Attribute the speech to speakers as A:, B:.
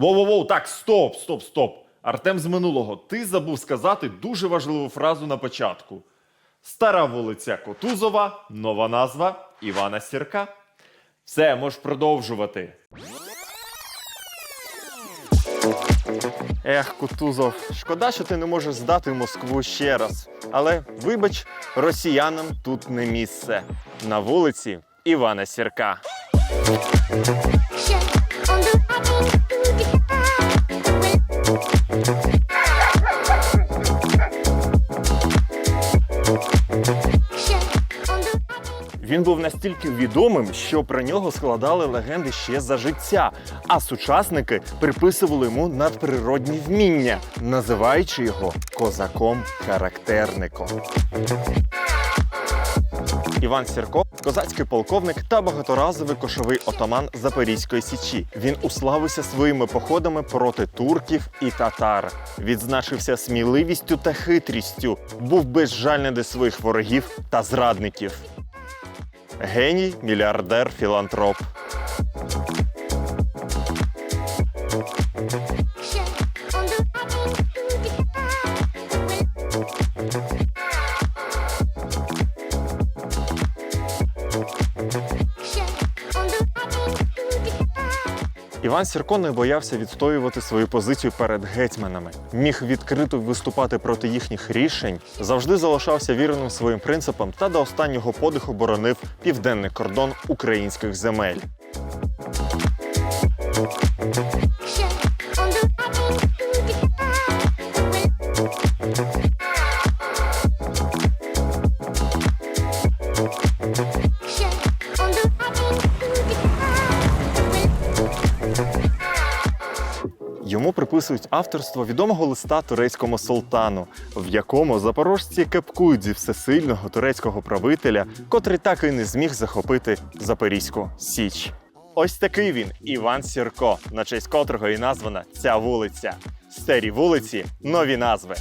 A: Воу-воу-воу, так, стоп, стоп, стоп. Артем з минулого, ти забув сказати дуже важливу фразу на початку. Стара вулиця Котузова, нова назва Івана Сірка. Все, можеш продовжувати.
B: Ех, Кутузов, шкода, що ти не можеш здати Москву ще раз. Але вибач, росіянам тут не місце. На вулиці Івана Сірка. Він був настільки відомим, що про нього складали легенди ще за життя, а сучасники приписували йому надприродні вміння, називаючи його козаком-характерником. Іван Сірко козацький полковник та багаторазовий кошовий отаман Запорізької січі. Він уславився своїми походами проти турків і татар. Відзначився сміливістю та хитрістю, був безжальний до своїх ворогів та зрадників. Геній, мільярдер, філантроп. Іван Сірко не боявся відстоювати свою позицію перед гетьманами, міг відкрито виступати проти їхніх рішень, завжди залишався вірним своїм принципам та до останнього подиху боронив південний кордон українських земель. Йому приписують авторство відомого листа турецькому султану, в якому запорожці кепкують зі всесильного турецького правителя, котрий так і не зміг захопити Запорізьку Січ. Ось такий він, Іван Сірко, на честь котрого і названа ця вулиця. Старі вулиці, нові назви.